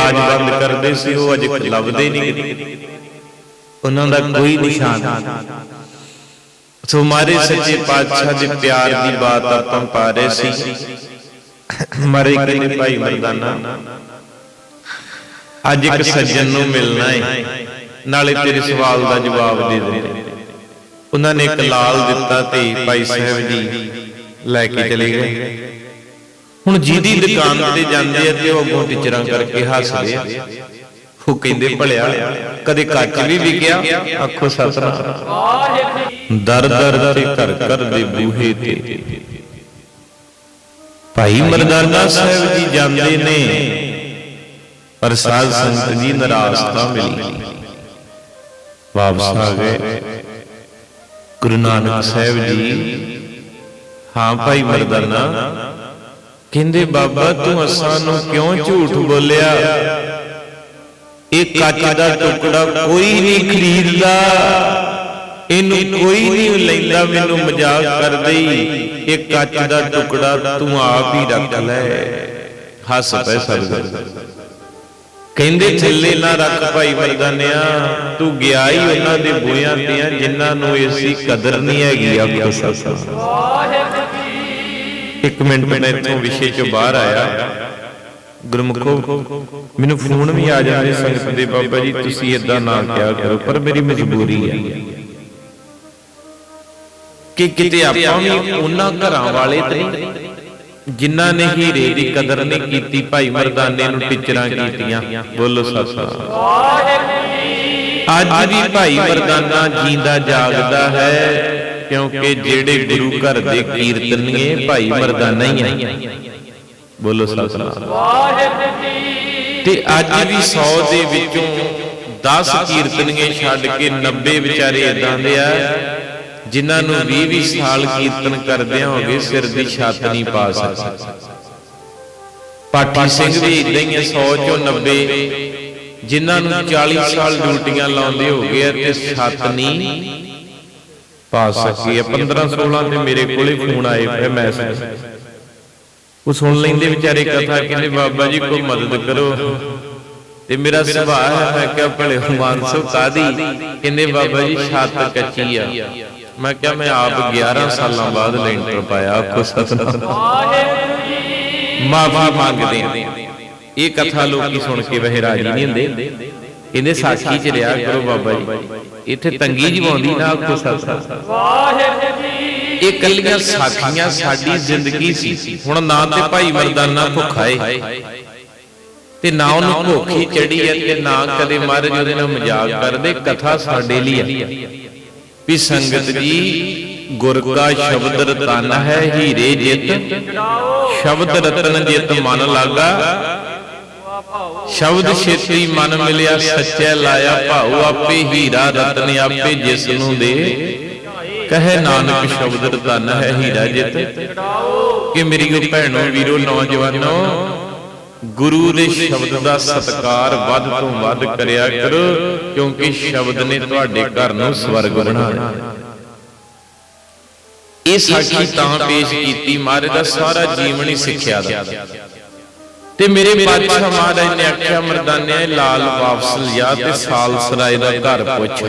ਆਵਾਜ਼ ਬੰਦ ਕਰਦੇ ਸੀ, ਉਹ ਅੱਜ ਲੱਭਦੇ ਨਹੀਂ। ਉਹਨਾਂ ਦਾ ਕੋਈ ਨਿਸ਼ਾਨ ਸੋ ਮਾਰੇ ਸੱਚੇ ਪਾਤਸ਼ਾਹ ਦੇ ਪਿਆਰ ਦੀ ਬਾਤ ਆਪਾਂ ਪਾ ਰਹੇ ਸੀ। ਮਰੇ ਕਹਿੰਦੇ ਭਾਈ ਮਰਦਾਨਾ, ਅੱਜ ਇੱਕ ਸੱਜਣ ਨੂੰ ਮਿਲਣਾ ਹੈ ਨਾਲੇ ਤੇਰੇ ਸਵਾਲ ਦਾ ਜਵਾਬ ਦੇ ਦੇ ਉਹਨਾਂ ਨੇ ਇੱਕ ਲਾਲ ਦਿੱਤਾ ਤੇ ਭਾਈ ਸਾਹਿਬ ਜੀ ਲੈ ਕੇ ਚਲੇ ਗਏ। ਹੁਣ ਜਿਹਦੀ ਦੁਕਾਨ ਤੇ ਜਾਂਦੇ ਆ ਤੇ ਉਹ ਅੱਗੋਂ ਟਿਚਰਾਂ ਕਰਕੇ ਹੱਸਦੇ ਆ। ਉਹ ਕਹਿੰਦੇ ਭਲਿਆ ਕਦੇ ਕੱਚ ਵੀ ਵਿਕਿਆ ਆਖੋ ਸਤਨਾਮ। ਦਰ ਦਰ ਤੇ ਘਰ ਘਰ ਦੇ ਬੂਹੇ ਤੇ। ਭਾਈ ਮਰਦਾਨਾ ਸਾਹਿਬ ਜੀ ਜਾਂਦੇ ਨੇ। ਪਰ ਸਾਧ ਸੰਗਤ ਜੀ ਨਰਾਸਤਾ ਮਿਲੀ। ਵਾਪਸ ਆ ਗਏ। ਗੁਰੂ ਨਾਨਕ ਸਾਹਿਬ ਜੀ। ਹਾਂ ਭਾਈ ਮਰਦਾਨਾ। ਕਹਿੰਦੇ, ਬਾਬਾ, ਤੂੰ ਅਸਾਂ ਨੂੰ ਕਿਉਂ ਝੂਠ ਬੋਲਿਆ? ਇਹ ਕੱਚ ਦਾ ਟੁਕੜਾ ਕੋਈ ਨਹੀਂ ਖਰੀਦਦਾ। ਇਹਨੂੰ ਕੋਈ ਨਹੀਂ ਲੈਂਦਾ, ਮੈਨੂੰ ਮਜ਼ਾਕ ਕਰਦੇ ਇਹ ਕੱਚ ਦਾ ਟੁਕੜਾ ਤੂੰ ਆਪ ਹੀ ਰੱਖ ਲੈ। ਹੱਸ ਪੈ ਸਰਦਾਰ ਕਹਿੰਦੇ, ਥੱਲੇ ਨਾ ਰੱਖ ਭਾਈ ਮਰਦਾਨਿਆ। ਤੂੰ ਗਿਆ ਹੀ ਉਹਨਾਂ ਦੇ ਬੋਇਆਂ ਤੇ ਆ ਜਿਨ੍ਹਾਂ ਨੂੰ ਇਸੀ ਕਦਰ ਨਹੀਂ ਹੈਗੀ ਆਖੋ ਸਤਿ ਇੱਕ ਮਿੰਟ ਮੈਂ ਇੱਥੋਂ ਵਿਸ਼ੇ ਚੋਂ ਬਾਹਰ ਆਇਆ। ਗੁਰਮੁਖੋ ਮੈਨੂੰ ਫੋਨ ਵੀ ਆ ਜਾਂਦੇ ਸੰਗਤ ਦੇ ਬਾਬਾ ਜੀ ਤੁਸੀਂ ਇਦਾਂ ਨਾ ਕਿਹਾ ਕਰੋ ਪਰ ਮੇਰੀ ਮਜਬੂਰੀ ਹੈ ਕਿ ਕਿਤੇ ਆਪਾਂ ਵੀ ਉਹਨਾਂ ਘਰਾਂ ਵਾਲੇ ਤੇ ਨਹੀਂ ਜਿਨ੍ਹਾਂ ਨੇ ਹੀਰੇ ਦੀ ਕਦਰ ਨਹੀਂ ਕੀਤੀ ਭਾਈ ਮਰਦਾਨੇ ਨੂੰ ਟਿਚਰਾਂ ਕੀਤੀਆਂ। ਬੋਲੋ ਸਤਿ ਅੱਜ ਵੀ ਭਾਈ ਮਰਦਾਨਾ ਜੀਂਦਾ ਜਾਗਦਾ ਹੈ। ਕਿਉਂਕਿ ਜਿਹੜੇ ਗੁਰੂ ਘਰ ਦੇ ਕੀਰਤਨੀਏ ਭਾਈ ਮਰਦਾਨਾ ਹੀ ਹੈ। ਬੋਲੋ ਸਤਿਨਾਮ। ਤੇ ਅੱਜ ਵੀ 100 ਦੇ ਵਿੱਚੋਂ 10 ਕੀਰਤਨੀਏ ਛੱਡ ਕੇ 90 ਵਿਚਾਰੇ ਇਦਾਂ ਦੇ ਆ, ਜਿਨ੍ਹਾਂ ਨੂੰ 20 20 ਸਾਲ ਕੀਰਤਨ ਕਰਦਿਆਂ ਹੋ ਗਏ, ਸਿਰ ਦੀ ਛੱਤ ਨਹੀਂ ਪਾ ਸਕਦੇ। ਪਾਠੀ ਸਿੰਘ ਵੀ ਇਦਾਂ ਹੀ 100 ਚੋਂ 90 ਜਿਨ੍ਹਾਂ ਨੂੰ 40 ਸਾਲ ਡਿਊਟੀਆਂ ਲਾਉਂਦੇ ਹੋ ਗਏ ਆ ਤੇ ਛੱਤ ਨਹੀਂ। ਪਾ ਸਕੀ ਹੈ 15 16 ਤੇ ਮੇਰੇ ਕੋਲੇ ਫੋਨ ਆਏ ਪਏ ਮੈਸੇਜ ਉਹ ਸੁਣ ਲੈਂਦੇ ਵਿਚਾਰੇ ਕਥਾ ਕਹਿੰਦੇ ਬਾਬਾ ਜੀ ਕੋਈ ਮਦਦ ਕਰੋ। ਤੇ ਮੇਰਾ ਸੁਭਾਅ ਹੈ ਮੈਂ ਕਿਹਾ ਭਲੇ ਮਾਨਸੋ ਕਾਦੀ? ਕਹਿੰਦੇ ਬਾਬਾ ਜੀ ਛੱਤ ਕੱਚੀ ਆ। ਮੈਂ ਕਿਹਾ ਮੈਂ ਆਪ 11 ਸਾਲਾਂ ਬਾਅਦ ਲੈਂਟਰ ਪਾਇਆ ਆਖੋ ਸਤਨਾਮ ਮਾਫੀ ਮੰਗਦੇ ਆ ਇਹ ਕਥਾ ਲੋਕੀ ਸੁਣ ਕੇ ਵਹਿ ਰਾਜੀ ਨਹੀਂ ਹੁੰਦੇ। ਕਹਿੰਦੇ ਸਾਖੀ ਚ ਰਿਆ ਕਰੋ ਬਾਬਾ ਜੀ। ਇੱਥੇ ਤੰਗੀ ਜਵਾਉਂਦੀ ਨਾ ਆਖੋ ਸਤਨਾਮ ਇਹ ਕੱਲੀਆਂ ਸਾਖੀਆਂ ਸਾਡੀ ਜ਼ਿੰਦਗੀ ਸੀ। ਹੁਣ ਨਾ ਤੇ ਭਾਈ ਮਰਦਾਨਾ ਭੁੱਖਾਏ ਤੇ ਨਾ ਉਹਨੂੰ ਭੁੱਖੀ ਚੜੀ ਹੈ ਤੇ ਨਾ ਕਦੇ ਮਹਾਰਾਜ ਉਹਦੇ ਨਾਲ ਮਜ਼ਾਕ ਕਰਦੇ ਕਥਾ ਸਾਡੇ ਲਈ ਹੈ ਵੀ ਸੰਗਤ ਜੀ ਗੁਰ ਕਾ ਸ਼ਬਦ ਰਤਨ ਹੈ ਹੀਰੇ ਜਿਤ। ਸ਼ਬਦ ਰਤਨ ਜਿਤ ਮਨ ਲਾਗਾ। ਸ਼ਬਦ ਛੇਤੀ ਮਨ ਮਿਲਿਆ, ਸੱਚੈ ਲਾਇਆ ਭਾਉ ਆਪੇ ਹੀਰਾ ਰਤਨ ਆਪੇ ਜਿਸ ਨੂੰ ਦੇ। ਕਹੇ ਨਾਨਕ ਸ਼ਬਦ ਰਤਨ ਹੈ ਹੀਰਾ ਜਿਤ। ਕਿ ਮੇਰੀ ਉਹ ਭੈਣੋ, ਵੀਰੋ, ਨੌਜਵਾਨੋ, ਗੁਰੂ ਦੇ ਸ਼ਬਦ ਦਾ ਸਤਕਾਰ ਵੱਧ ਤੋਂ ਵੱਧ ਕਰਿਆ ਕਰੋ, ਕਿਉਂਕਿ ਸ਼ਬਦ ਨੇ ਤੁਹਾਡੇ ਘਰ ਨੂੰ ਸਵਰਗ ਬਣਾਇਆ ਇਹ ਸਾਖੀ ਤਾਂ ਪੇਸ਼ ਕੀਤੀ, ਮਹਾਰਾਜ ਦਾ ਸਾਰਾ ਜੀਵਨ ਹੀ ਸਿੱਖਿਆ ਦਾ। ਤੇ ਮੇਰੇ ਪਾਤਸ਼ਾਹ ਮਹਾਰਾਜ ਨੇ ਆਖਿਆ ਮਰਦਾਨੇ ਲਾਲ ਵਾਪਸ ਲਿਆ ਤੇ ਸਾਲ ਸਰਾਏ ਦਾ ਘਰ ਪੁੱਛ।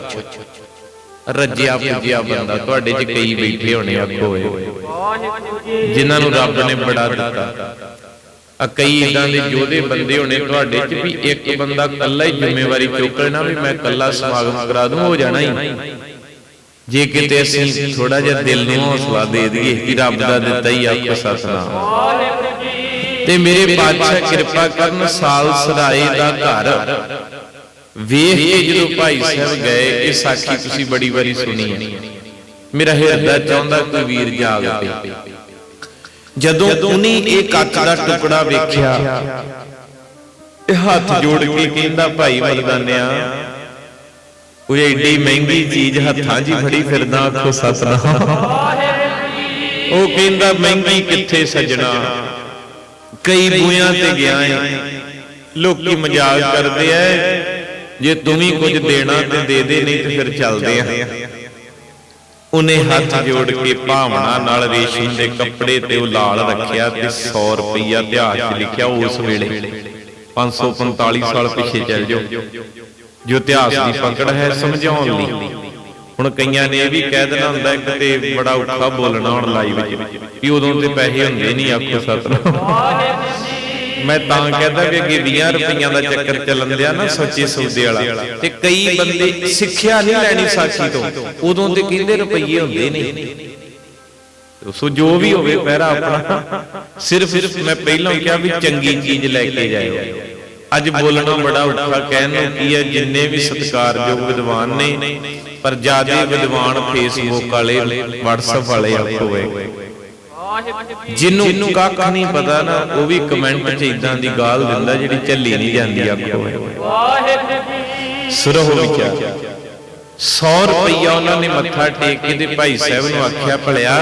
ਰੱਜਿਆ ਪੁੱਜਿਆ ਬੰਦਾ, ਤੁਹਾਡੇ 'ਚ ਕਈ ਬੈਠੇ ਹੋਣੇ ਆਖੋ ਓਏ ਜਿਨ੍ਹਾਂ ਨੂੰ ਰੱਬ ਨੇ ਬੜਾ ਦਿੱਤਾ। ਆ ਕਈ ਇਦਾਂ ਦੇ ਯੋਧੇ ਬੰਦੇ ਹੋਣੇ ਤੁਹਾਡੇ 'ਚ ਵੀ ਇੱਕ ਬੰਦਾ ਇਕੱਲਾ ਹੀ ਜ਼ਿੰਮੇਵਾਰੀ ਚੁੱਕ ਲੈਣਾ ਵੀ ਮੈਂ ਇਕੱਲਾ ਸਮਾਗਮ ਕਰਾ ਦੂੰ, ਹੋ ਜਾਣਾ ਹੀ। ਜੇ ਕਿਤੇ ਅਸੀਂ ਥੋੜਾ ਜਿਹਾ ਦਿਲ ਨੂੰ ਹੌਸਲਾ ਦੇ ਦਈਏ ਕਿ ਰੱਬ ਦਾ ਦਿੱਤਾ ਹੀ ਆਪ ਸਤਨਾਮ। ਤੇ ਮੇਰੇ ਪਾਤਸ਼ਾਹ ਕਿਰਪਾ ਕਰਨ ਸਾਲ ਸਰਾਏ ਦਾ ਘਰ। ਵੇਖ ਕੇ ਜਦੋਂ ਭਾਈ ਸਾਹਿਬ ਗਏ ਇਹ ਸਾਖੀ ਤੁਸੀਂ ਬੜੀ ਵਾਰੀ ਸੁਣੀ ਹੈ ਮੇਰਾ ਹਿਰਦਾ ਚਾਹੁੰਦਾ ਕੋਈ ਵੀਰ ਜਾਗ ਪਏ। ਜਦੋਂ ਉਹਨੇ ਇਹ ਕੱਚ ਦਾ ਟੁਕੜਾ ਵੇਖਿਆ ਇਹ ਹੱਥ ਜੋੜ ਕੇ ਕਹਿੰਦਾ ਭਾਈ ਮਰਦਾਨਿਆ ਉਹ ਏਡੀ ਮਹਿੰਗੀ ਚੀਜ਼ ਹੱਥਾਂ 'ਚ ਹੀ ਫੜੀ ਫਿਰਦਾ ਆਖੋ ਸਤਨਾਮ। ਉਹ ਕਹਿੰਦਾ ਮਹਿੰਗੀ ਕਿੱਥੇ ਸੱਜਣਾ? ਕਈ ਬੂਆਂ ਤੇ ਗਿਆ ਏ। ਲੋਕੀ ਮਜ਼ਾਕ ਕਰਦੇ ਐ ਜੇ ਤੂੰ ਵੀ ਕੁਝ ਦੇਣਾ ਤੇ ਦੇ ਦੇ ਨਹੀਂ ਤੇ ਫਿਰ ਚੱਲਦੇ ਆ। ਉਹਨੇ ਹੱਥ ਜੋੜ ਕੇ ਭਾਵਨਾ ਨਾਲ ਰੇਸ਼ਮ ਦੇ ਕੱਪੜੇ ਤੇ ਉਹ ਲਾਲ ਰੱਖਿਆ ਤੇ 100 ਰੁਪਈਆ ਇਤਿਹਾਸ 'ਚ ਲਿਖਿਆ ਉਸ ਵੇਲੇ। 545 ਸਾਲ ਪਿੱਛੇ ਚੱਲ ਜਾਓ। ਜੋ ਇਤਿਹਾਸ ਦੀ ਪਕੜ ਹੈ ਸਮਝਾਉਣ ਲਈ ਹੁਣ ਕਈਆਂ ਨੇ ਇਹ ਵੀ ਕਹਿ ਦੇਣਾ ਹੁੰਦਾ, ਇੱਕ ਤੇ ਬੜਾ ਔਖਾ ਬੋਲਣਾ ਹੁਣ ਲਾਈਵ ਵਿੱਚ ਵੀ। ਉਦੋਂ ਤੇ ਪੈਸੇ ਹੁੰਦੇ ਨਹੀਂ ਆਖੋ ਸਤਨਾਮ ਮੈਂ ਤਾਂ ਕਹਿੰਦਾ ਵੀ ਅੱਗੇ 20 ਰੁਪਈਆਂ ਦਾ ਚੱਕਰ ਚੱਲਣ ਦਿਆ ਨਾ ਸੱਚੇ ਸੌਦੇ ਵਾਲਾ। ਤੇ ਕਈ ਬੰਦੇ ਸਿੱਖਿਆ ਨਹੀਂ ਲੈਣੀ ਸਾਖੀ ਤੋਂ। ਉਦੋਂ ਤੇ ਕਹਿੰਦੇ ਰੁਪਈਏ ਹੁੰਦੇ ਨਹੀਂ। ਸੋ ਜੋ ਵੀ ਹੋਵੇ ਪਹਿਰਾ ਆਪਣਾ। ਸਿਰਫ ਮੈਂ ਪਹਿਲਾਂ ਕਿਹਾ ਵੀ ਚੰਗੀ ਚੀਜ਼ ਲੈ ਕੇ ਜਾਇਓ। ਅੱਜ ਬੋਲਣਾ ਬੜਾ ਔਖਾ ਕਹਿਣ ਨੂੰ ਕੀ ਹੈ ਜਿੰਨੇ ਵੀ ਸਤਿਕਾਰਯੋਗ ਵਿਦਵਾਨ ਨੇ ਪਰ ਜ਼ਿਆਦਾ ਵਿਦਵਾਨ ਫੇਸਬੁੱਕ ਵਾਲੇ WhatsApp ਵਾਲੇ ਹੋਏ। ਜਿਹਨੂੰ ਕੱਖ ਨਹੀਂ ਪਤਾ ਨਾ ਉਹ ਵੀ ਕਮੈਂਟ 'ਚ ਇਦਾਂ ਦੀ ਗਾਲ ਦਿੰਦਾ ਜਿਹੜੀ ਝੱਲੀ ਨਹੀਂ ਜਾਂਦੀ ਆਖੋ ਸੁਰਹੁ ਵਿਚਾਰ 100 ਰੁਪਈਆ ਉਹਨਾਂ ਨੇ ਮੱਥਾ ਟੇਕ ਕੇ ਤੇ ਭਾਈ ਸਾਹਿਬ ਨੂੰ ਆਖਿਆ ਭਲਿਆ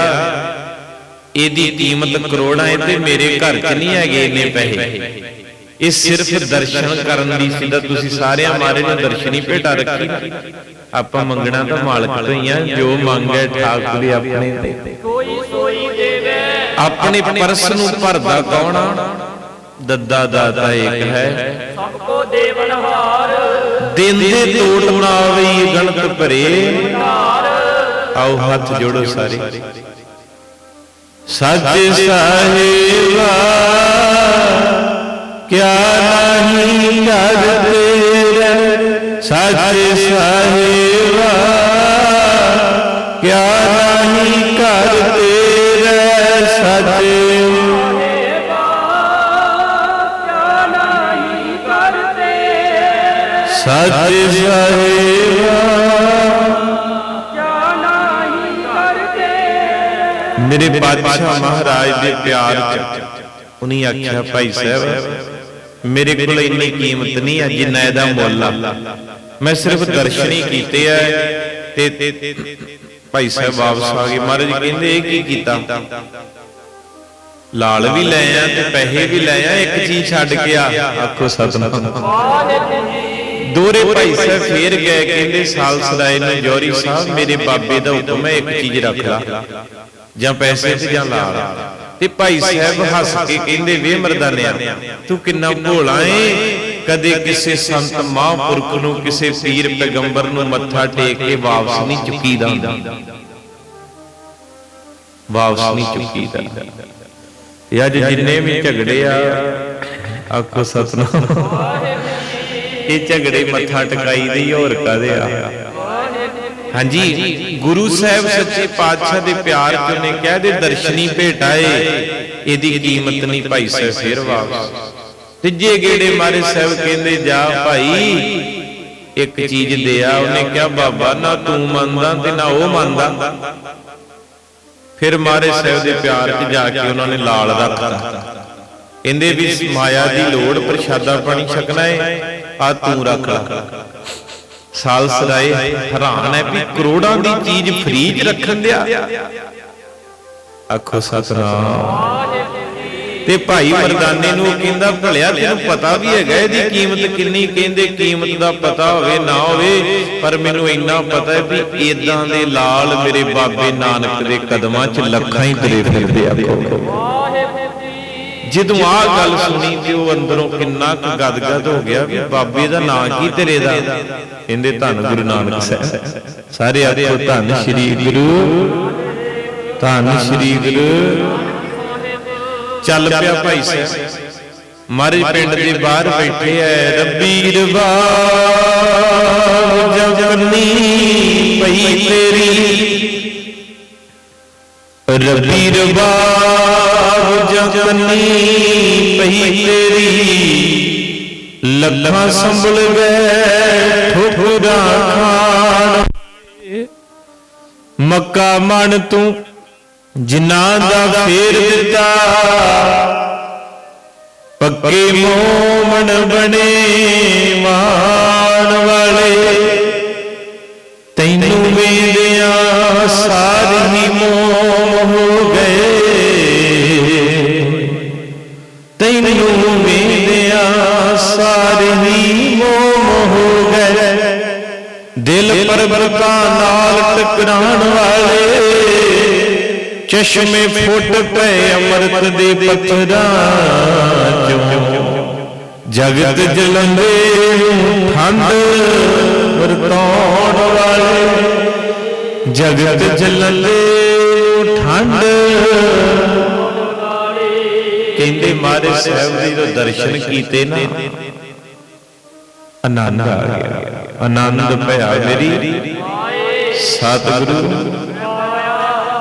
ਇਹਦੀ ਕੀਮਤ ਕਰੋੜਾਂ ਹੈ ਤੇ ਮੇਰੇ ਘਰ 'ਚ ਨਹੀਂ ਹੈਗੇ ਇੰਨੇ ਪੈਸੇ ਇਹ ਸਿਰਫ ਦਰਸ਼ਨ ਕਰਨ ਦੀ ਸੀ ਤੁਸੀਂ ਸਾਰਿਆਂ ਮਾਰੇ ਨੇ ਦਰਸ਼ਨੀ ਭੇਟਾ ਰੱਖੀ। ਆਪਾਂ ਮੰਗਣਾ ਤਾਂ ਮਾਲਕ ਤੋਂ ਹੀ ਆ, ਜੋ ਮੰਗੇ ਠਾਕੁਰ ਦੀ ਆਪਣੇ ਤੇ। ਕੋਈ ਸੋਈ ਦੇਵੇ ਆਪਣੇ ਪਰਸ ਨੂੰ ਭਰਦਾ ਕੌਣ ਆ? ਦੱਦਾ ਦਾਤਾ ਇੱਕ ਹੈ। ਸਭ ਕੋ ਦੇਵਨਹਾਰ ਦਿਨ ਦੇ ਤੋੜ ਨਾ ਆਵੇ ਗਣਤ ਭਰੇ। ਆਓ ਹੱਥ ਜੋੜੋ ਸਾਰੇ। ਸੱਚ ਸਾਹਿਬਾ। ਕਿਆ ਨਹੀਂ ਕਰ ਤੇਰੇ ਸੱਚ ਸਾਹਿਬਾ ਕਿਆ ਨਹੀਂ ਕਰ ਤੇਰੇ ਸੱਚ ਕਿਆ ਨਹੀਂ ਕਰਦੇ ਸੱਚ ਸਾਹਿਬਾ ਕਿਆ ਨਹੀਂ ਕਰਦੇ ਮੇਰੇ ਕੋਲ ਇੰਨੀ ਕੀਮਤ ਨਹੀਂ ਹੈ ਜਿੰਨਾ ਇਹਦਾ ਮੁੱਲ ਆ। ਮੈਂ ਸਿਰਫ ਦਰਸ਼ਨ ਹੀ ਕੀਤੇ ਆ ਤੇ ਭਾਈ ਸਾਹਿਬ ਵਾਪਸ ਆ ਗਏ। ਮਹਾਰਾਜ ਕਹਿੰਦੇ ਇਹ ਕੀ ਕੀਤਾ? ਲਾਲ ਵੀ ਲੈ ਆ ਤੇ ਪੈਸੇ ਵੀ ਲੈ ਆ ਇੱਕ ਚੀਜ਼ ਛੱਡ ਕੇ ਆ। ਆਖੋ ਸਤਨਾਮ। ਦੋਰੇ ਭਾਈ ਸਾਹਿਬ ਫੇਰ ਗਏ ਕਹਿੰਦੇ ਸਾਲ ਸਦਾਏ ਨੂੰ ਜੋਰੀ ਸਾਹਿਬ ਮੇਰੇ ਬਾਬੇ ਦਾ ਹੁਕਮ ਹੈ ਇੱਕ ਚੀਜ਼ ਰੱਖ ਲਾ। ਜਾਂ ਪੈਸੇ ਤੇ ਜਾਂ ਲਾਲ ਤੇ ਭਾਈ ਸਾਹਿਬ ਹੱਸ ਕੇ ਕਹਿੰਦੇ ਵੇ ਮਰਦਾਨਿਆ ਤੂੰ ਕਿੰਨਾ ਭੋਲਾ ਏ? ਕਦੇ ਕਿਸੇ ਸੰਤ ਮਹਾਂਪੁਰਖ ਨੂੰ ਕਿਸੇ ਪੀਰ ਪੈਗੰਬਰ ਨੂੰ ਮੱਥਾ ਟੇਕ ਕੇ ਵਾਪਸ ਨਹੀਂ ਚੁੱਕੀਦਾ। ਵਾਪਸ ਨਹੀਂ ਚੁੱਕੀਦਾ। ਇਹ ਅੱਜ ਜਿੰਨੇ ਵੀ ਝਗੜੇ ਆ ਆਖੋ ਸਤਨਾਮ। ਇਹ ਝਗੜੇ ਮੱਥਾ ਟਿਕਾਈ ਦੇ ਹੋਰ ਕਾਦੇ ਆ? ਹਾਂਜੀ ਗੁਰੂ ਸਾਹਿਬ ਸੱਚੇ ਪਾਤਸ਼ਾਹ ਦੇ ਪਿਆਰ ਚ ਉਹਨੇ ਕਹਿ ਦੇ ਦਰਸ਼ਨੀ ਭੇਟਾਏ ਇਹਦੀ ਕੀਮਤ ਨਹੀਂ ਭਾਈ ਸਾਹਿਬ ਫੇਰ ਵਾਪਸ। ਤੀਜੇ ਗੇੜੇ ਮਾਰੇ ਸਾਹਿਬ ਕਹਿੰਦੇ ਜਾ ਭਾਈ ਇੱਕ ਚੀਜ਼ ਦੇ ਆ। ਉਹਨੇ ਕਿਹਾ ਬਾਬਾ ਨਾ ਤੂੰ ਮੰਨਦਾ ਤੇ ਨਾ ਉਹ ਮੰਨਦਾ। ਫਿਰ ਮਾਰੇ ਸਾਹਿਬ ਦੇ ਪਿਆਰ 'ਚ ਜਾ ਕੇ ਉਹਨਾਂ ਨੇ ਲਾਲ ਰੱਖਤਾ। ਕਹਿੰਦੇ ਵੀ ਮਾਇਆ ਦੀ ਲੋੜ ਪ੍ਰਸ਼ਾਦਾ ਪਾਣੀ ਛਕਣਾ ਹੈ ਆ ਤੂੰ ਰੱਖ ਲੈ। ਸਾਲ ਸਦਾਏ ਹੈਰਾਨ ਹੈ ਵੀ ਕਰੋੜਾਂ ਦੀ ਚੀਜ਼ ਫ੍ਰੀ 'ਚ ਰੱਖਣ ਦਿਆ। ਆਖੋ ਸਤਨਾਮ। ਤੇ ਭਾਈ ਮਰਦਾਨੇ ਨੂੰ ਕਹਿੰਦਾ ਭਲਿਆ ਤੈਨੂੰ ਪਤਾ ਵੀ ਹੈਗਾ ਇਹਦੀ ਕੀਮਤ ਕਿੰਨੀ ਕਹਿੰਦੇ ਕੀਮਤ ਦਾ ਪਤਾ ਹੋਵੇ ਨਾ ਹੋਵੇ ਪਰ ਮੈਨੂੰ ਇੰਨਾ ਪਤਾ ਹੈ ਵੀ ਇਦਾਂ ਦੇ ਲਾਲ ਮੇਰੇ ਬਾਬੇ ਨਾਨਕ ਦੇ ਕਦਮਾਂ 'ਚ ਲੱਖਾਂ ਹੀ ਤੁਰੇ ਫਿਰਦੇ ਆ ਜਦੋਂ ਆਹ ਗੱਲ ਸੁਣੀ ਤੇ ਉਹ ਅੰਦਰੋਂ ਕਿੰਨਾ ਕੁ ਗਦਗਦ ਹੋ ਗਿਆ ਵੀ ਬਾਬੇ ਦਾ ਨਾਂ ਕੀ ਤੇਰੇ ਦਾ? ਕਹਿੰਦੇ ਧੰਨ ਗੁਰੂ ਨਾਨਕ ਸਾਹਿਬ। ਸਾਰੇ ਆਖੋ ਧੰਨ ਸ੍ਰੀ ਗੁਰੂ। ਧੰਨ ਸ੍ਰੀ ਗੁਰੂ। ਚੱਲ ਪਿਆ ਭਾਈ ਸਾਹਿਬ। ਮਾਰੇ ਪਿੰਡ ਦੇ ਬਾਹਰ ਬੈਠੇ ਐ ਰੱਬੀ ਰਬਾਬ ਜਪਨੀ ਪਈ ਤੇਰੀ। ਰੱਬੀ ਰਬਾਬ ਜਪਨੀ ਪਈ ਤੇਰੀ, ਲੱਖਾਂ ਸੰਭਲ ਗਏ ਠੋਠਰਾ ਖਾਨ। ਮੱਕਾ ਮਨ ਤੂੰ ਜਿਨ੍ਹਾਂ ਦਾ ਫੇਰ ਦਿੱਤਾ। ਪੱਕੇ ਮੋਮਣ ਬਣੇ ਮਾਨ ਵਾਲੇ, ਤੈਨੂੰ ਵੇਂਦਿਆਂ ਸਾਰੀ ਮੋਮ ਹੋ ਗਏ। ਤੈਨੂੰ ਵੇਂਦਿਆਂ ਸਾਰੀ ਮੋਮ ਹੋ ਗਏ। ਦਿਲ ਪਰਬਤਾਂ ਨਾਲ ਟਕਰਾਉਣ ਵਾਲੇ ਚਸ਼ਮੇ ਫੁੱਟ ਪਏ ਅੰਮ੍ਰਿਤ ਦੇ ਪੱਥਰਾਂ ਚੋਂ। ਜਗਤ ਜਲੰਦੇ ਨੂੰ ਠੰਡ ਵਰਤਾਉਣ ਵਾਲੇ ਜਗਤ ਜਲੰਦੇ ਠੰਡ। ਕਹਿੰਦੇ ਮਹਾਰਾਜ ਸਾਹਿਬ ਜੀ ਦੇ ਦਰਸ਼ਨ ਕੀਤੇ ਨਾ। ਆਨੰਦ ਆ ਗਿਆ। ਆਨੰਦ ਭਇਆ ਮੇਰੀ। ਸਤਿਗੁਰੂ।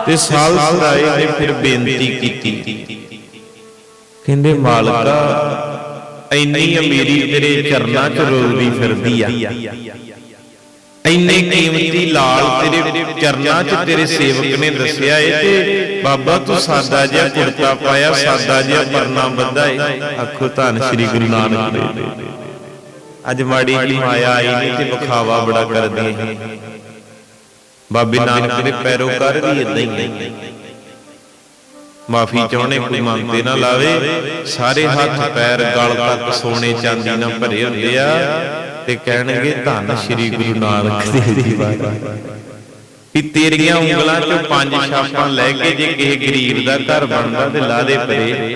ਤੇ ਸਾਲ ਸਰਾਏ ਨੇ, ਫਿਰ ਬੇਨਤੀ ਕੀਤੀ। ਕਹਿੰਦੇ ਮਾਲਕਾ, ਇੰਨੀ ਅਮੀਰੀ ਤੇਰੇ ਚਰਨਾਂ 'ਚ ਰੋਲਦੀ ਫਿਰਦੀ ਆ। ਇੰਨੇ ਕੀਮਤੀ ਲਾਲ ਤੇਰੇ ਚਰਨਾਂ 'ਚ ਤੇਰੇ ਸੇਵਕ ਨੇ ਦੱਸਿਆ ਏ ਤੇ ਬਾਬਾ ਤੂੰ ਸਾਦਾ ਜਿਹਾ ਕੁੜਤਾ ਪਾਇਆ, ਸਾਦਾ ਜਿਹਾ ਪਰਨਾ ਬੰਦਾ ਏ। ਆਖੋ ਧੰਨ ਸ੍ਰੀ ਗੁਰੂ ਨਾਨਕ ਦੇਵ ਅੱਜ ਮਾੜੀ ਜੀ ਮਾਇਆ ਆਈ ਨਹੀਂ ਤੇ ਵਿਖਾਵਾ ਬੜਾ ਕਰਦੀ ਹੈ ਬਾਬੇ ਨਾਨਕ ਦੇ ਪੈਰੋਕਾਰ ਵੀ ਇਦਾਂ ਹੀ ਨੇ ਮਾਫੀ ਚਾਹਣੇ ਕੋਈ ਮੰਗਤੇ ਨਾ ਲਾਵੇ। ਸਾਰੇ ਹੱਥ ਪੈਰ ਗਲ ਤੱਕ ਸੋਨੇ ਚਾਂਦੀ ਨਾਲ ਭਰੇ ਹੁੰਦੇ ਆ। ਤੇ ਕਹਿਣਗੇ ਧੰਨ ਸ੍ਰੀ ਗੁਰੂ ਨਾਨਕ ਦੇਵ ਜੀ ਮਹਾਰਾਜ ਵੀ ਤੇਰੀਆਂ ਉਂਗਲਾਂ 'ਚੋਂ ਪੰਜ ਛਾਪਾਂ ਲੈ ਕੇ ਜੇ ਕਿਸੇ ਗਰੀਬ ਦਾ ਘਰ ਬਣਦਾ ਤੇ ਲਾ ਦੇ ਪਰੇ।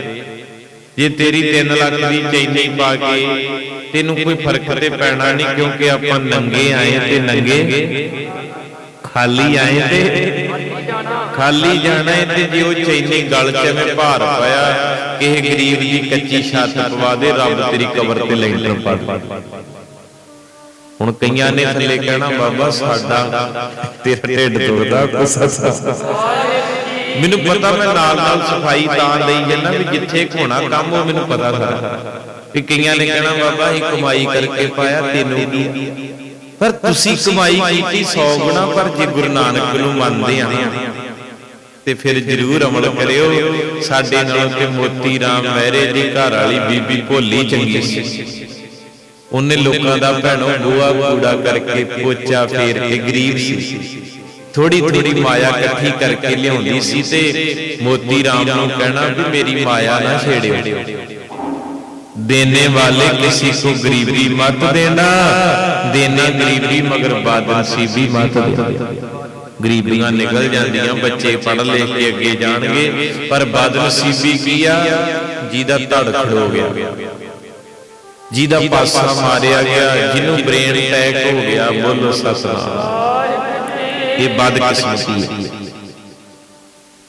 ਜੇ ਤੇਰੀ 3 ਲੱਖ ਦੀ ਚੈਨੀ ਪਾ ਕੇ ਤੈਨੂੰ ਕੋਈ ਫ਼ਰਕ ਤੇ ਪੈਣਾ ਨਹੀਂ ਕਿਉਂਕਿ ਆਪਾਂ ਨੰਗੇ ਆਏ ਤੇ ਨੰਗੇ। ਖਾਲੀ ਆਏ ਤੇ ਖਾਲੀ ਜਾਣਾ ਤੇ ਜੇ ਉਹ ਚੈਨੀ ਗਲ ਚ ਐਵੇਂ ਭਾਰ ਪਾਇਆ ਕਿਸੇ ਗਰੀਬ ਦੀ ਕੱਚੀ ਛੱਤ ਪਵਾ ਦੇ ਰੱਬ ਤੇਰੀ ਕਬਰ ਤੇ ਲੈਂਟਰ ਪਾ ਦੇ। ਹੁਣ ਕਈਆਂ ਨੇ ਥੱਲੇ ਕਹਿਣਾ ਬਾਬਾ ਸਾਡਾ ਤੇਰਾ ਢਿੱਡ ਦੁਖਦਾ ਕੁਸਾ ਮੈਨੂੰ ਪਤਾ ਮੈਂ ਨਾਲ ਨਾਲ ਸਫ਼ਾਈ ਤਾਂ ਲਈ ਜੰਨਾ ਵੀ ਜਿੱਥੇ ਹੋਣਾ ਕੰਮ ਉਹ ਮੈਨੂੰ ਪਤਾ ਸਾਰਾ। ਵੀ ਕਈਆਂ ਨੇ ਕਹਿਣਾ ਬਾਬਾ ਅਸੀਂ ਕਮਾਈ ਕਰਕੇ ਪਾਇਆ ਤੈਨੂੰ। ਕੀ ਪਰ ਤੁਸੀਂ ਕਮਾਈ ਕੀਤੀ 100 ਗੁਣਾ ਪਰ ਜੇ ਗੁਰੂ ਨਾਨਕ ਨੂੰ ਮੰਨਦੇ ਆ ਤੇ ਫਿਰ ਜਰੂਰ ਅਮਲ ਕਰਿਓ। ਸਾਡੇ ਨਾਲ ਤੇ ਮੋਤੀ ਰਾਮ ਮਹਿਰੇ ਦੀ ਘਰ ਵਾਲੀ ਬੀਬੀ ਭੋਲੀ ਚੰਗੀ ਸੀ। ਉਹਨੇ ਲੋਕਾਂ ਦਾ ਭੈਣੋ ਗੋਆ ਕੂੜਾ ਕਰਕੇ ਪੋਚਾ ਫੇਰ ਕੇ ਗਰੀਬ ਸੀ। ਥੋੜੀ ਥੋੜੀ ਮਾਇਆ ਇਕੱਠੀ ਕਰਕੇ ਲਿਆਉਂਦੀ ਸੀ ਤੇ ਮੋਤੀ ਰਾਮ ਨੂੰ ਕਹਿਣਾ ਵੀ ਮੇਰੀ ਮਾਇਆ ਨਾ ਛੇੜਿਓ। ਦੇਨੇ ਵਾਲੇ ਕਿਸੇ ਕੋ ਗਰੀਬੀ ਮਤ ਦੇਣਾ ਦੇਨੇ ਗਰੀਬੀ ਮਗਰ ਬਾਦਨਸੀਬੀ ਮਤ ਦੇਣਾ ਗਰੀਬੀਆਂ ਨਿਕਲ ਜਾਂਦੀਆਂ ਬੱਚੇ ਪੜ ਲਿਖ ਕੇ ਅੱਗੇ ਜਾਣਗੇ। ਪਰ ਬਦਨਸੀਬੀ ਕੀ ਆ? ਜਿਹਦਾ ਧੜ ਖੜੋ ਗਿਆ। ਜਿਹਦਾ ਪਾਸਾ ਮਾਰਿਆ ਗਿਆ ਜਿਹਨੂੰ ਬ੍ਰੇਨ ਅਟੈਕ ਹੋ ਗਿਆ ਬੋਲੋ ਸਤਨਾਮ। ਇਹ ਬਦਕਿਸਮਤੀ ਹੈ।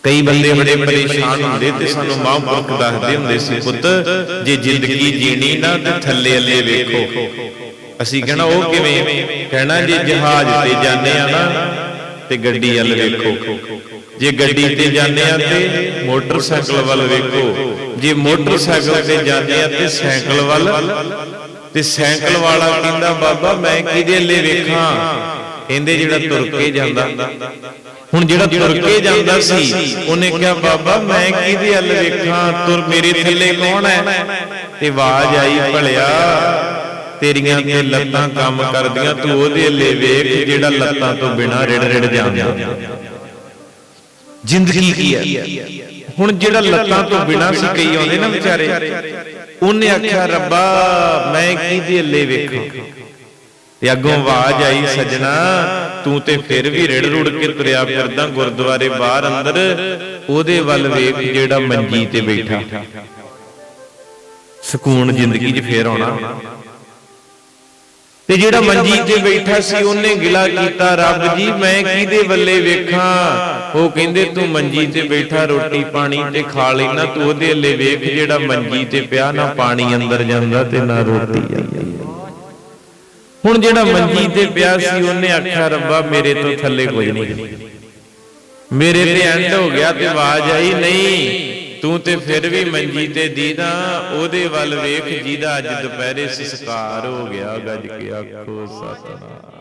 ਕਈ ਬੰਦੇ ਬੜੇ ਪਰੇਸ਼ਾਨ ਹੁੰਦੇ ਤੇ ਸਾਨੂੰ ਮਹਾਂਪੁਰਖ ਦੱਸਦੇ ਹੁੰਦੇ ਸੀ ਪੁੱਤ ਜੇ ਜ਼ਿੰਦਗੀ ਜੀਣੀ ਨਾ ਤੇ ਥੱਲੇ ਅੱਲੇ ਵੇਖੋ। ਅਸੀਂ ਕਹਿਣਾ ਉਹ ਕਿਵੇਂ ਕਹਿਣਾ ਜੇ ਜਹਾਜ਼ ਤੇ ਜਾਂਦੇ ਆ ਨਾ ਤੇ ਗੱਡੀ ਵੱਲ ਵੇਖੋ। ਜੇ ਗੱਡੀ ਤੇ ਜਾਂਦੇ ਆ ਤੇ ਮੋਟਰਸਾਈਕਲ ਵੱਲ ਵੇਖੋ। ਜੇ ਮੋਟਰਸਾਈਕਲ ਤੇ ਜਾਂਦੇ ਆ ਤੇ ਸਾਈਕਲ ਵੱਲ। ਤੇ ਸਾਈਕਲ ਵਾਲਾ ਕਹਿੰਦਾ, ਬਾਬਾ, ਮੈਂ ਕਿਹਦੇ ਲਈ ਵੇਖਾਂ? ਕਹਿੰਦੇ, ਜਿਹੜਾ ਤੁਰ ਕੇ ਜਾਂਦਾ। ਹੁਣ ਜਿਹੜਾ ਤੁਰ ਕੇ ਜਾਂਦਾ ਸੀ, ਉਹਨੇ ਕਿਹਾ, ਬਾਬਾ, ਮੈਂ ਕਿਹਦੇ ਵੱਲ ਵੇਖਾਂ? ਤੁਰ ਮੇਰੇ ਥੱਲੇ ਕੌਣ ਹੈ? ਤੇ ਆਵਾਜ਼ ਆਈ, ਭਲਿਆ, ਤੇਰੀਆਂ ਤੇ ਲੱਤਾਂ ਕੰਮ ਕਰਦੀਆਂ, ਤੂੰ ਉਹਦੇ ਲਈ ਵੇਖ ਜਿਹੜਾ ਲੱਤਾਂ ਤੋਂ ਬਿਨਾ ਰਿੜ ਰਿੜ ਜਾਂਦਾ। ਜ਼ਿੰਦਗੀ ਕੀ ਹੈ? ਹੁਣ ਜਿਹੜਾ ਲੱਤਾਂ ਤੋਂ ਬਿਨਾ ਸੀ ਕਈ ਆਉਂਦੇ ਨਾ ਵਿਚਾਰੇ ਉਹਨੇ ਆਖਿਆ ਰੱਬਾ ਮੈਂ ਕਿਹਦੇ ਲਈ ਵੇਖਾਂ? ਤੇ ਅੱਗੋਂ ਆਵਾਜ਼ ਆਈ ਸਜਣਾ ਤੂੰ ਤੇ ਫਿਰ ਵੀ ਰਿੜ ਰੁੜ ਕੇ ਤੁਰਿਆ ਫਿਰਦਾ ਗੁਰਦੁਆਰੇ ਬਾਹਰ ਅੰਦਰ ਉਹਦੇ ਵੱਲ ਵੇਖ ਜਿਹੜਾ ਮੰਜੀ ਤੇ ਬੈਠਾ। ਸਕੂਨ ਜ਼ਿੰਦਗੀ 'ਚ ਫੇਰ ਆਉਣਾ। ਤੇ ਜਿਹੜਾ ਮੰਜੀ ਤੇ ਬੈਠਾ ਸੀ ਉਹਨੇ ਗਿਲਾ ਕੀਤਾ ਰੱਬ ਜੀ ਮੈਂ ਕਿਹਦੇ ਵੱਲੇ ਵੇਖਾਂ? ਉਹ ਕਹਿੰਦੇ ਤੂੰ ਮੰਜੀ ਤੇ ਬੈਠਾ ਰੋਟੀ ਪਾਣੀ ਤੇ ਖਾ ਲੈਣਾ ਤੂੰ ਉਹਦੇ ਵੱਲੇ ਵੇਖ ਜਿਹੜਾ ਮੰਜੀ ਤੇ ਪਿਆ ਨਾ ਪਾਣੀ ਅੰਦਰ ਜਾਂਦਾ ਤੇ ਨਾ ਰੋਟੀ ਜਾਂਦੀ। ਹੁਣ ਜਿਹੜਾ ਮੰਜੀ ਤੇ ਪਿਆ ਸੀ ਉਹਨੇ ਆਖਿਆ ਰੱਬਾ ਮੇਰੇ ਤੋਂ ਥੱਲੇ ਕੋਈ ਨਹੀਂ ਮੇਰੇ ਤੇ ਐਂਡ ਹੋ ਗਿਆ ਤੇ ਆਵਾਜ਼ ਆਈ ਨਹੀਂ। ਤੂੰ ਤੇ ਫਿਰ ਵੀ ਮੰਜੀ ਤੇ ਦੀਦਾ ਉਹਦੇ ਵੱਲ ਵੇਖ ਜਿਹਦਾ ਅੱਜ ਦੁਪਹਿਰੇ ਸੰਸਕਾਰ ਹੋ ਗਿਆ ਗੱਜ ਕੇ ਆਖੋ ਸਤਨਾਮ।